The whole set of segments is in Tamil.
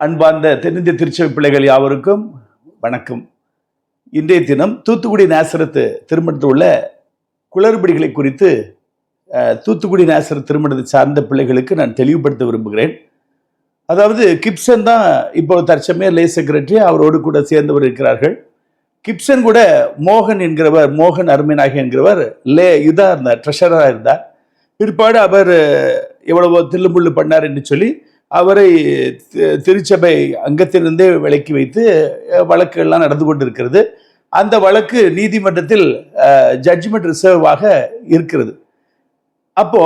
அன்பார்ந்த தென்னிந்திய திருச்சபை பிள்ளைகள் யாவருக்கும் வணக்கம். இன்றைய தினம் தூத்துக்குடி நேசரத்து திருமணத்தில் உள்ள குளறுபடிகளை குறித்து தூத்துக்குடி நேசர திருமணத்தை சார்ந்த பிள்ளைகளுக்கு நான் தெளிவுபடுத்த விரும்புகிறேன். அதாவது கிப்சன் தான் இப்போ தற்சமயம் லே செக்ரட்டரி அவரோடு கூட சேர்ந்தவர் இருக்கிறார்கள். கிப்சன் கூட மோகன் என்கிறவர் மோகன் அருமைநாயகி என்கிறவர் லே இதாக இருந்தார் ட்ரெஷராக இருந்தார். பிற்பாடு அவர் எவ்வளவோ தில்லுமுள்ளு பண்ணார் என்று சொல்லி அவரை திருச்சபை அங்கத்திலிருந்தே விலக்கி வைத்து வழக்கு வழக்குகள்லாம் நடந்து கொண்டிருக்கிறது. அந்த வழக்கு நீதிமன்றத்தில் ஜட்ஜ்மெண்ட் ரிசர்வாக இருக்கிறது. அப்போ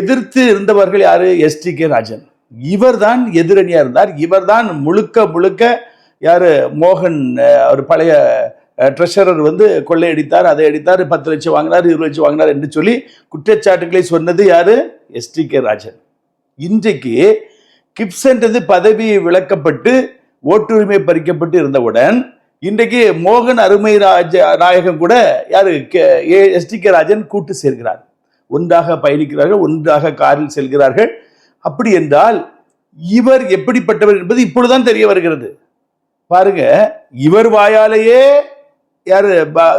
எதிர்த்து இருந்தவர்கள் யாரு? S D K Rajan. இவர்தான் எதிரணியா இருந்தார். இவர்தான் முழுக்க முழுக்க யாரு? மோகன் அவர் பழைய ட்ரெஷரர் வந்து கொள்ளையடித்தார். அதை அடித்தார். பத்து லட்சம் வாங்கினார் இருபது லட்சம் வாங்கினார் என்று சொல்லி குற்றச்சாட்டுகளை சொன்னது யாரு? S D K Rajan. இன்றைக்கு கிப்சன்றது பதவி விலக்கப்பட்டு ஓட்டுரிமை பறிக்கப்பட்டு இருந்தவுடன் இன்றைக்கு மோகன் அருமை ராஜ நாயகம் கூட யாரு? எஸ்டி கே ராஜன் கூட்டு சேர்கிறார். ஒன்றாக பயணிக்கிறார்கள் ஒன்றாக காரில் செல்கிறார்கள். அப்படி என்றால் இவர் எப்படிப்பட்டவர் என்பது இப்பொழுதுதான் தெரிய வருகிறது. பாருங்க இவர் வாயாலேயே யாரு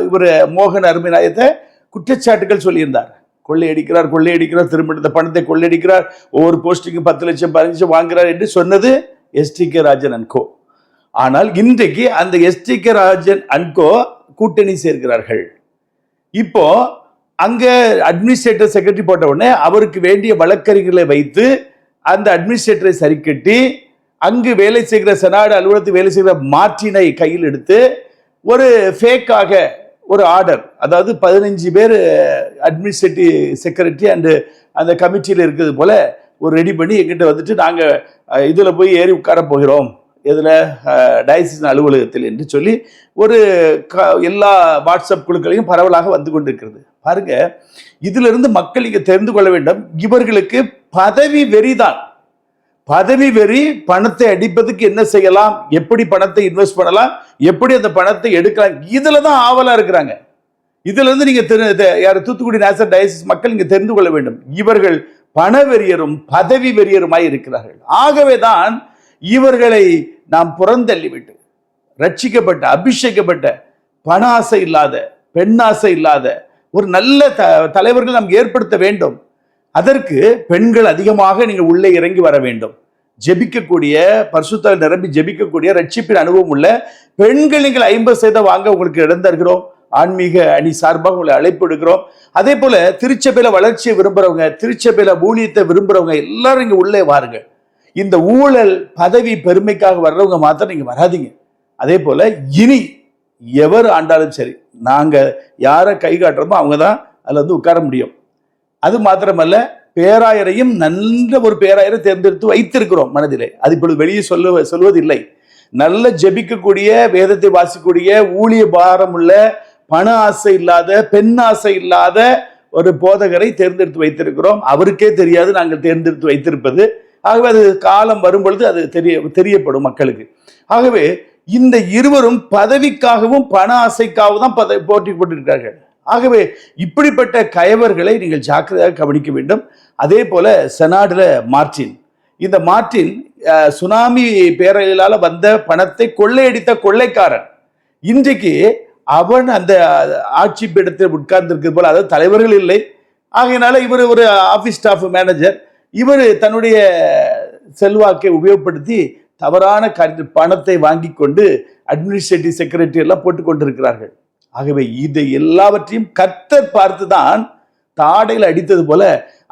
இவர் மோகன் அருமை நாயத்தை குற்றச்சாட்டுகள் சொல்லியிருந்தார். கொள்ளையடிக்கிறார் கொள்ளையடிக்கிறார் திரும்ப இந்த பணத்தை கொள்ளையடிக்கிறார் ஒவ்வொரு போஸ்டிங்கும் பத்து லட்சம் பதினஞ்சு லட்சம் என்று சொன்னது எஸ்டி கே ராஜன் அன்கோ. ஆனால் இன்றைக்கு அந்த எஸ்டி கே ராஜன் அன்கோ கூட்டணி சேர்க்கிறார்கள். இப்போ அங்கே அட்மினிஸ்ட்ரேட்டர் செக்ரட்டரி போட்ட உடனே அவருக்கு வேண்டிய வழக்கறிஞர்களை வைத்து அந்த அட்மினிஸ்ட்ரேட்டரை சரி கட்டி அங்கு வேலை செய்கிற செனாடு அலுவலகத்தில் வேலை செய்கிற மார்டினை கையில் எடுத்து ஒரு ஃபேக்காக ஒரு ஆர்டர் அதாவது பதினஞ்சு பேர் அட்மினிஸ்ட்ரேட்டிவ் செக்ரட்டரி அண்டு அந்த கமிட்டியில் இருக்கிறது போல ஒரு ரெடி பண்ணி எங்கிட்ட வந்துட்டு நாங்கள் இதில் போய் ஏறி உட்கார போகிறோம். இதில் டயசிஸ் அலுவலகத்தில் என்று சொல்லி ஒரு க எல்லா வாட்ஸ்அப் குழுக்களையும் பரவலாக வந்து கொண்டிருக்கிறது. பாருங்க இதிலிருந்து மக்கள் இங்கே தெரிந்து கொள்ள வேண்டும். இவர்களுக்கு பதவி வெறிதான். பதவி வெறி பணத்தை அடிப்பதுக்கு என்ன செய்யலாம்? எப்படி பணத்தை இன்வெஸ்ட் பண்ணலாம்? எப்படி அந்த பணத்தை எடுக்கலாம்? இதில் தான் ஆவலாக இருக்கிறாங்க. இதிலிருந்து நீங்கள் தெரிஞ்ச யார் தூத்துக்குடி நேசர் டயசிஸ் மக்கள் இங்கே தெரிந்து கொள்ள வேண்டும். இவர்கள் பண வெறியரும் பதவி வெறியருமாய் இருக்கிறார்கள். ஆகவே தான் இவர்களை நாம் புறந்தள்ளிவிட்டு ரட்சிக்கப்பட்ட அபிஷேகப்பட்ட பண ஆசை இல்லாத பெண்ணாசை இல்லாத ஒரு நல்ல த தலைவர்கள் நாம் ஏற்படுத்த வேண்டும். அதற்கு பெண்கள் அதிகமாக நீங்கள் உள்ளே இறங்கி வர வேண்டும். ஜெபிக்கக்கூடிய பரிசுத்த நிரம்பி ஜெபிக்கக்கூடிய ரட்சிப்பின் அனுபவம் உள்ள பெண்கள் நீங்கள் ஐம்பது சதவீதம் வாங்க உங்களுக்கு இடம் தருகிறோம். ஆன்மீக அணி சார்பாக உங்களை அழைப்பு எடுக்கிறோம் அதே போல திருச்சபையில வளர்ச்சியை விரும்புறவங்க திருச்சபையில ஊழியத்தை விரும்புறவங்க எல்லாரும் இங்க உள்ளே வாருங்க இந்த ஊழல் பதவி பெருமைக்காக வர்றவங்க மாத்திரம் நீங்க வராதீங்க. அதே போல இனி எவர் ஆண்டாலும் சரி நாங்க யாரை கை காட்டுறோமோ அவங்க தான் அதில் வந்து உட்கார முடியும். அது மாத்திரமல்ல பேராயரையும் நல்ல ஒரு பேராயரை தேர்ந்தெடுத்து வைத்திருக்கிறோம் மனதிலே. அது இப்பொழுது வெளியே சொல்ல சொல்வதில்லை. நல்ல ஜெபிக்கக்கூடிய வேதத்தை வாசிக்கக்கூடிய ஊழிய பாரம் உள்ள பண ஆசை இல்லாத பெண் ஆசை இல்லாத ஒரு போதகரை தேர்ந்தெடுத்து வைத்திருக்கிறோம். அவருக்கே தெரியாது நாங்கள் தேர்ந்தெடுத்து வைத்திருப்பது. ஆகவே அது காலம் வரும் பொழுது அது தெரிய தெரியப்படும் மக்களுக்கு. ஆகவே இந்த இருவரும் பதவிக்காகவும் பண ஆசைக்காகவும் தான் பத போட்டி போட்டிருக்கிறார்கள். ஆகவே இப்படிப்பட்ட கயவர்களை நீங்கள் ஜாக்கிரதையாக கவனிக்க வேண்டும். அதே போல செனாடில் மார்டின் இந்த மார்டின் சுனாமி பேரலால் வந்த பணத்தை கொள்ளையடித்த கொள்ளைக்காரன். இன்றைக்கு அவன் அந்த ஆட்சி பீடத்தில் உட்கார்ந்திருக்கிறது போல அதாவது தலைவர்கள் இல்லை. ஆகையினால இவர் ஒரு ஆஃபீஸ் ஸ்டாஃப் மேனேஜர் இவர் தன்னுடைய செல்வாக்கை உபயோகப்படுத்தி தவறான காரிய பணத்தை வாங்கி கொண்டு அட்மினிஸ்ட்ரேட்டிவ் செக்ரட்டரி எல்லாம் போட்டு கொண்டிருக்கிறார்கள். ஆகவே இதை எல்லாவற்றையும் கர்த்தர் பார்த்து தான் தாடையில் அடித்தது போல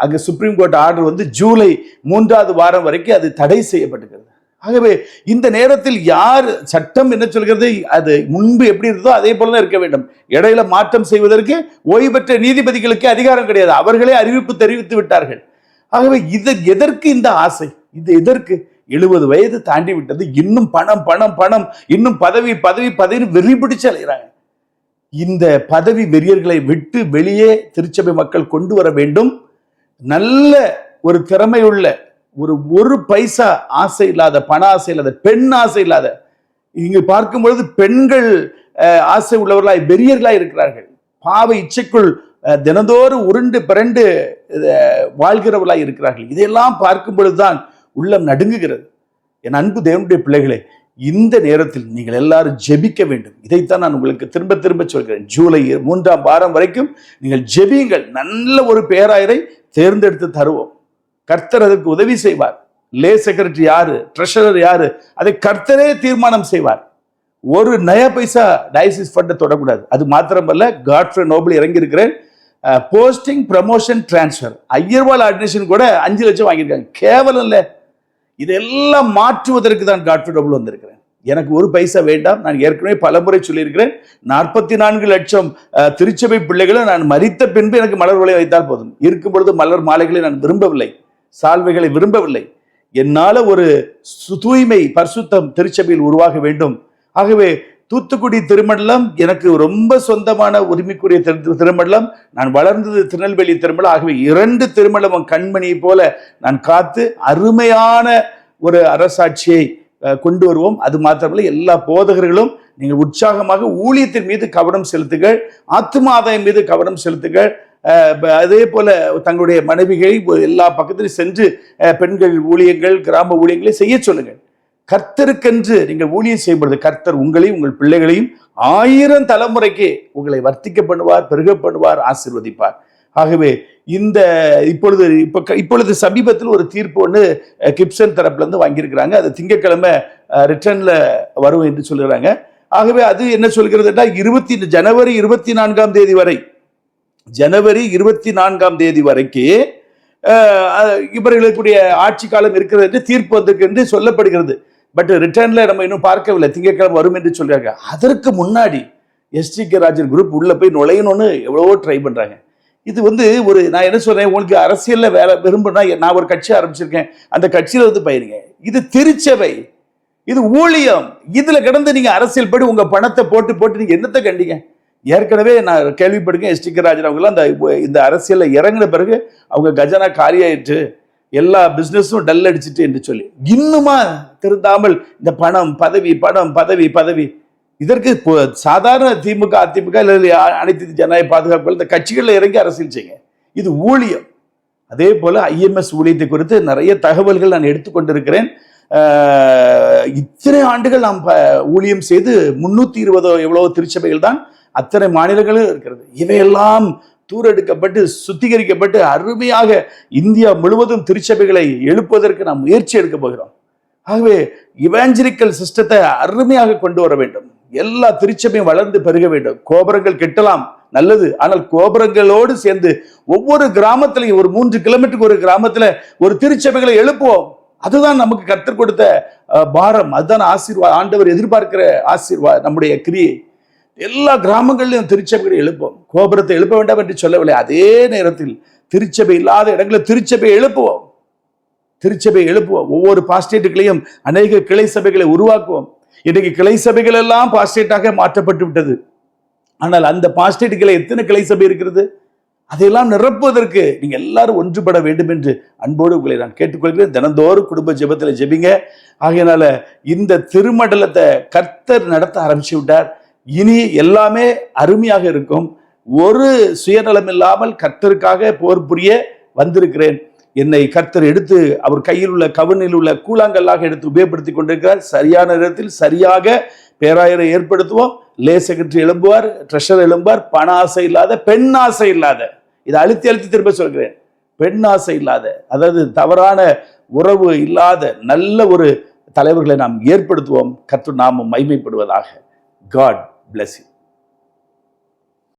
அங்கே சுப்ரீம் கோர்ட் ஆர்டர் வந்து ஜூலை மூன்றாவது வாரம் வரைக்கும் அது தடை செய்யப்பட்டிருக்கிறது ஆகவே இந்த நேரத்தில் யார் சட்டம் என்ன சொல்கிறது? அது முன்பு எப்படி இருந்ததோ அதே போல தான் இருக்க வேண்டும். இடையில மாற்றம் செய்வதற்கு ஓய்வு பெற்ற நீதிபதிகளுக்கு அதிகாரம் கிடையாது. அவர்களே அறிவிப்பு தெரிவித்து விட்டார்கள். ஆகவே இது எதற்கு இந்த ஆசை? இது எதற்கு? எழுபது வயது தாண்டி விட்டது இன்னும் பணம் பணம் பணம். இன்னும் பதவி பதவி பதவி வெறி பிடிச்சு அலைகிறாங்க இந்த பதவி வெறியர்களை விட்டு வெளியே திருச்சபை மக்கள் கொண்டு வர வேண்டும். நல்ல ஒரு திறமையுள்ள ஒரு ஒரு பைசா ஆசை இல்லாத பண ஆசை இல்லாத பெண் ஆசை இல்லாத இங்கு பார்க்கும் பொழுது பெண்கள் ஆசை உள்ளவர்களாய் வெறியர்களாய் இருக்கிறார்கள். பாவ இச்சைக்குள் தினந்தோறும் உருண்டு பிறண்டு வாழ்கிறவர்களாய் இருக்கிறார்கள். இதையெல்லாம் பார்க்கும் பொழுதுதான் உள்ளம் நடுங்குகிறது. என் அன்பு தேவனுடைய பிள்ளைகளே இந்த நேரத்தில் நீங்கள் எல்லாரும் ஜெபிக்க வேண்டும். இதைத்தான் நான் உங்களுக்கு திரும்ப திரும்ப சொல்கிறேன். ஜூலை மூன்றாம் வாரம் வரைக்கும் நீங்கள் ஜெபியுங்கள். நல்ல ஒரு பேராயரை தேர்ந்தெடுத்து தருவோம். கர்த்தர் அதற்கு உதவி செய்வார். லே செக்ரட்டரி யாரு? ட்ரெஷரர் யாரு? அதை கர்த்தரே தீர்மானம் செய்வார். ஒரு நய பைசா டயசிஸ் ஃபண்டை தொடக்கூடாது. அது மாத்திரமல்ல Godfrey Noble இறங்கியிருக்கிறேன். Posting promotion transfer. ஐயர்வால் admission கூட அஞ்சு லட்சம் வாங்கியிருக்காங்க. கேவலம் இல்லை. இதெல்லாம் மாற்றுவதற்கு தான் காட்ஃப்ரே நோபல் வந்திருக்கிறேன். எனக்கு ஒரு பைசா வேண்டாம். நான் ஏற்கனவே பலமுறை சொல்லியிருக்கிறேன். நாற்பத்தி நான்கு லட்சம் திருச்சபை பிள்ளைகளை நான் மறித்த பின்பு எனக்கு மலர் உலை வைத்தால் போதும். இருக்கும் பொழுது மலர் மாலைகளை நான் விரும்பவில்லை. சால்வைகளை விரும்பவில்லை. என்னால் ஒரு சு- தூய்மை பரிசுத்தம் திருச்சபையில் உருவாக வேண்டும். ஆகவே தூத்துக்குடி திருமண்டலம் எனக்கு ரொம்ப சொந்தமான உரிமைக்குரிய திரு- திருமண்டலம். நான் வளர்ந்தது திருநெல்வேலி திருமணம் ஆகவே இரண்டு திருமணமும் கண்மணி போல நான் காத்து அருமையான ஒரு அரசாட்சியை கொண்டு வருவோம். அது மாத்திரமல்ல எல்லா போதகர்களும் நீங்கள் உற்சாகமாக ஊழியத்தின் மீது கவனம் செலுத்துங்கள். ஆத்தும ஆதாயம் மீது கவனம் செலுத்துங்கள். அதே போல தங்களுடைய மனைவிகளை எல்லா பக்கத்திலும் சென்று பெண்கள் ஊழியங்கள் கிராம ஊழியங்களை செய்ய சொல்லுங்கள். கர்த்தருக்கென்று நீங்கள் ஊழியம் செய்யப்படுது கர்த்தர் உங்களையும் உங்கள் பிள்ளைகளையும் ஆயிரம் தலைமுறைக்கு உங்களை வர்த்திக்க பண்ணுவார் பெருக பண்ணுவார் ஆசிர்வதிப்பார். ஆகவே இந்த இப்பொழுது இப்போ இப்பொழுது சமீபத்தில் ஒரு தீர்ப்பு ஒன்று கிப்சன் தரப்புலேருந்து வாங்கியிருக்கிறாங்க. அது திங்கக்கிழமை ரிட்டர்னில் வரும் என்று சொல்கிறாங்க ஆகவே அது என்ன சொல்கிறதுனா இருபத்தி ஜனவரி இருபத்தி நான்காம் தேதி வரை ஜனவரி இருபத்தி நான்காம் தேதி வரைக்கு இவர்களுக்குடைய ஆட்சி காலம் இருக்கிறது என்று தீர்ப்பு வந்திருக்கு என்று சொல்லப்படுகிறது. பட் ரிட்டர்ன்ல நம்ம இன்னும் பார்க்கவில்லை. திங்கட்கிழமை வரும் என்று சொல்றாங்க. அதற்கு முன்னாடி எஸ்டி கே ராஜன் குரூப் உள்ள போய் நுழையணும்னு எவ்வளவோ ட்ரை பண்றாங்க. இது வந்து ஒரு நான் என்ன சொல்றேன் உங்களுக்கு அரசியல்ல வேலை விரும்புனா நான் ஒரு கட்சி ஆரம்பிச்சிருக்கேன். அந்த கட்சியில வந்து பயிருங்க இது திருச்சபை. இது ஊழியம். இதுல கிடந்து நீங்க அரசியல் படி உங்க பணத்தை போட்டு போட்டு நீங்க என்னத்தை கண்டீங்க? ஏற்கனவே நான் கேள்விப்படுங்க எஸ்டி கே ராஜன் அவங்களாம் அந்த இந்த அரசியல்ல இறங்கின பிறகு அவங்க கஜனா காலியாயிட்டு எல்லா பிஸ்னஸும் டல் அடிச்சிட்டு என்று சொல்லி. இன்னுமா திருந்தாமல் இந்த பணம் பதவி பணம் பதவி பதவி. இதற்கு சாதாரண திமுக அதிமுக இல்லை அனைத்து ஜனநாயக பாதுகாப்பு இந்த கட்சிகளில் இறங்கி அரசியல் செய்யுங்க. இது ஊழியம். அதே போல ஐஎம்எஸ் ஊழியத்தை குறித்து நிறைய தகவல்கள் நான் எடுத்துக்கொண்டிருக்கிறேன் இத்தனை ஆண்டுகள் நாம் ப- ஊழியம் செய்து முன்னூத்தி இருபதோ எவ்வளவோ திருச்சபைகள் தான் அத்தனை மாநிலங்களும் இருக்கிறது. இவையெல்லாம் தூரெடுக்கப்பட்டு சுத்திகரிக்கப்பட்டு அருமையாக இந்தியா முழுவதும் திருச்சபைகளை எழுப்புவதற்கு நாம் முயற்சி எடுக்க போகிறோம். ஆகவே இவாஞ்சலிக்கல் சிஸ்டத்தை அருமையாக கொண்டு வர வேண்டும். எல்லா திருச்சபையும் வளர்ந்து பெருக வேண்டும். கோபுரங்கள் கெட்டலாம் நல்லது. ஆனால் கோபுரங்களோடு சேர்ந்து ஒவ்வொரு கிராமத்திலையும் ஒரு மூன்று கிலோமீட்டருக்கு ஒரு கிராமத்தில் ஒரு திருச்சபைகளை எழுப்புவோம். அதுதான் நமக்கு கற்றுக் கொடுத்த பாரம். அதுதான் ஆசீர்வாத ஆண்டவர் எதிர்பார்க்கிற ஆசீர்வாத நம்முடைய கிரியை. எல்லா கிராமங்களிலும் திருச்சபைகளை எழுப்போம். கோபுரத்தை எழுப்ப வேண்டாம் என்று சொல்லவில்லை. அதே நேரத்தில் திருச்சபை இல்லாத இடங்களில் திருச்சபை எழுப்புவோம். திருச்சபை எழுப்புவோம். ஒவ்வொரு பாஸ்டேட்டுகளையும் அநேக கிளை சபைகளை உருவாக்குவோம். இன்றைக்கு கிளை சபைகள் எல்லாம் பாஸ்டேட்டாக மாற்றப்பட்டு விட்டது. ஆனால் அந்த பாஸ்டேட்டுகளை எத்தனை கிளை சபை இருக்கிறது? அதையெல்லாம் நிரப்புவதற்கு நீங்கள் எல்லாரும் ஒன்றுபட வேண்டும் என்று அன்போடு உங்களை நான் கேட்டுக்கொள்கிறேன். தினந்தோறும் குடும்ப ஜெபத்தில் ஜெபிங்க. ஆகையினால இந்த திருமண்டலத்தை கர்த்தர் நடத்த ஆரம்பிச்சு விட்டார். இனி எல்லாமே அருமையாக இருக்கும். ஒரு சுயநலம் இல்லாமல் கர்த்தருக்காக போர் புரிய வந்திருக்கிறேன். என்னை கர்த்தர் எடுத்து அவர் கையில் உள்ள கவனில் உள்ள கூழாங்கல்லாக எடுத்து உபயோகப்படுத்தி கொண்டிருக்கிறார். சரியான நேரத்தில் சரியாக பேராயரை ஏற்படுத்துவோம். லே செக்ரட்டரி எழும்புவார் ட்ரெஷர் எழும்புவார் பண ஆசை இல்லாத பெண் ஆசை இல்லாத. இதை அழுத்தி அழுத்தி திரும்ப சொல்கிறேன். பெண் ஆசை இல்லாத அதாவது தவறான உறவு இல்லாத நல்ல ஒரு தலைவர்களை நாம் ஏற்படுத்துவோம். கர்த்தர் நாமும் மைமைப்படுவதாக காட் bless you